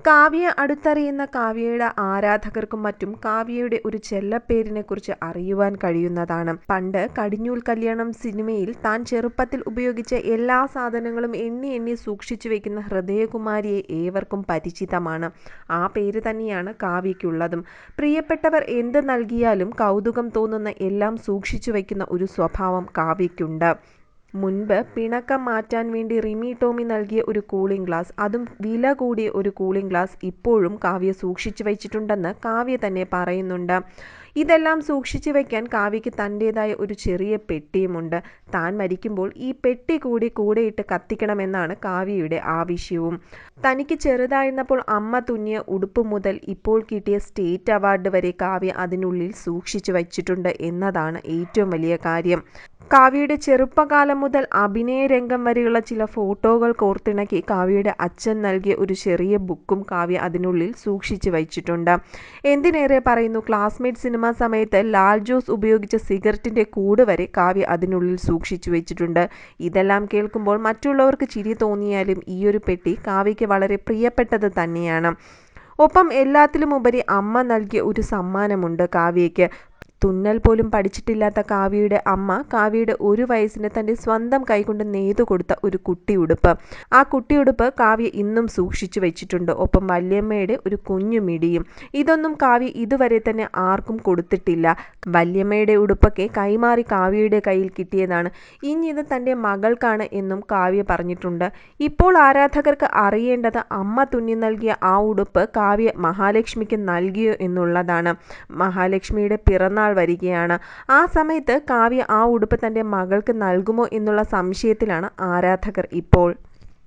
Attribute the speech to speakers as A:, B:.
A: കാവ്യയെ അടുത്തറിയുന്ന കാവ്യയുടെ ആരാധകർക്കും മറ്റും കാവ്യയുടെ ഒരു ചെല്ലപ്പേരിനെക്കുറിച്ച് അറിയുവാൻ കഴിയുന്നതാണ്. പണ്ട് കടിഞ്ഞൂൽ കല്യാണം സിനിമയിൽ താൻ ചെറുപ്പത്തിൽ ഉപയോഗിച്ച എല്ലാ സാധനങ്ങളും എണ്ണി എണ്ണി സൂക്ഷിച്ചു വെക്കുന്ന ഹൃദയകുമാരിയെ ഏവർക്കും പരിചിതമാണ്. ആ പേര് തന്നെയാണ് കാവ്യയ്ക്കുള്ളതും. പ്രിയപ്പെട്ടവർ എന്ത് നൽകിയാലും കൗതുകം തോന്നുന്ന എല്ലാം സൂക്ഷിച്ചു വയ്ക്കുന്ന ഒരു സ്വഭാവം കാവ്യയ്ക്കുണ്ട്. മുൻപ് പിണക്കം മാറ്റാൻ വേണ്ടി റിമി ടോമി നൽകിയ ഒരു കൂളിംഗ് ഗ്ലാസ് അതും വില കൂടിയ ഒരു കൂളിംഗ് ഗ്ലാസ് ഇപ്പോഴും കാവ്യ സൂക്ഷിച്ചു വച്ചിട്ടുണ്ടെന്ന് കാവ്യ തന്നെ പറയുന്നുണ്ട്. ഇതെല്ലാം സൂക്ഷിച്ചു വയ്ക്കാൻ കാവ്യയ്ക്ക് തന്റേതായ ഒരു ചെറിയ പെട്ടിയുമുണ്ട്. താൻ മരിക്കുമ്പോൾ ഈ പെട്ടി കൂടി കൂടെയിട്ട് കത്തിക്കണമെന്നാണ് കാവ്യയുടെ ആവശ്യവും. തനിക്ക് ചെറുതായിരുന്നപ്പോൾ അമ്മ തുന്നിയ ഉടുപ്പ് മുതൽ ഇപ്പോൾ കിട്ടിയ സ്റ്റേറ്റ് അവാർഡ് വരെ കാവ്യ അതിനുള്ളിൽ സൂക്ഷിച്ചു വച്ചിട്ടുണ്ട് എന്നതാണ് ഏറ്റവും വലിയ കാര്യം. കാവ്യയുടെ ചെറുപ്പകാലം മുതൽ അഭിനയ രംഗം വരെയുള്ള ചില ഫോട്ടോകൾ കോർത്തിണക്കി കാവ്യയുടെ അച്ഛൻ നൽകിയ ഒരു ചെറിയ ബുക്കും കാവ്യ അതിനുള്ളിൽ സൂക്ഷിച്ചു വച്ചിട്ടുണ്ട്. എന്തിനേറെ പറയുന്നു? ക്ലാസ്മേറ്റ് സിനിമ സമയത്ത് ലാൽ ജോസ് ഉപയോഗിച്ച സിഗരറ്റിന്റെ കൂട് വരെ കാവ്യ അതിനുള്ളിൽ സൂക്ഷിച്ചു വെച്ചിട്ടുണ്ട്. ഇതെല്ലാം കേൾക്കുമ്പോൾ മറ്റുള്ളവർക്ക് ചിരി തോന്നിയാലും ഈയൊരു പെട്ടി കാവ്യയ്ക്ക് വളരെ പ്രിയപ്പെട്ടത് തന്നെയാണ്. ഒപ്പം എല്ലാത്തിലുമുപരി അമ്മ നൽകിയ ഒരു സമ്മാനമുണ്ട് കാവ്യയ്ക്ക്. തുന്നൽ പോലും പഠിച്ചിട്ടില്ലാത്ത കാവ്യയുടെ അമ്മ കാവ്യയുടെ ഒരു വയസ്സിന് തന്റെ സ്വന്തം കൈകൊണ്ട് നെയ്തു കൊടുത്ത ഒരു കുട്ടിയുടുപ്പ് ആ കുട്ടിയുടുപ്പ് കാവ്യ ഇന്നും സൂക്ഷിച്ചു വെച്ചിട്ടുണ്ട്. ഒപ്പം വല്യമ്മയുടെ ഒരു കുഞ്ഞു മിടിയും. ഇതൊന്നും കാവ്യ ഇതുവരെ തന്നെ ആർക്കും കൊടുത്തിട്ടില്ല. വല്യമ്മയുടെ ഉടുപ്പൊക്കെ കൈമാറി കാവ്യയുടെ കയ്യിൽ കിട്ടിയതാണ്. ഇനി ഇത് തന്റെ മകൾക്കാണ് എന്നും കാവ്യ പറഞ്ഞിട്ടുണ്ട്. ഇപ്പോൾ ആരാധകർക്ക് അറിയേണ്ടത് അമ്മ തുന്നി നൽകിയ ആ ഉടുപ്പ് കാവ്യ മഹാലക്ഷ്മിക്ക് നൽകിയോ എന്നുള്ളതാണ്. മഹാലക്ഷ്മിയുടെ പിറന്നാൾ വരികയാണ്. ആ സമയത്ത് കാവ്യ ആ ഉടുപ്പ് തന്റെ മകൾക്ക് നൽകുമോ എന്നുള്ള സംശയത്തിലാണ് ആരാധകർ ഇപ്പോൾ.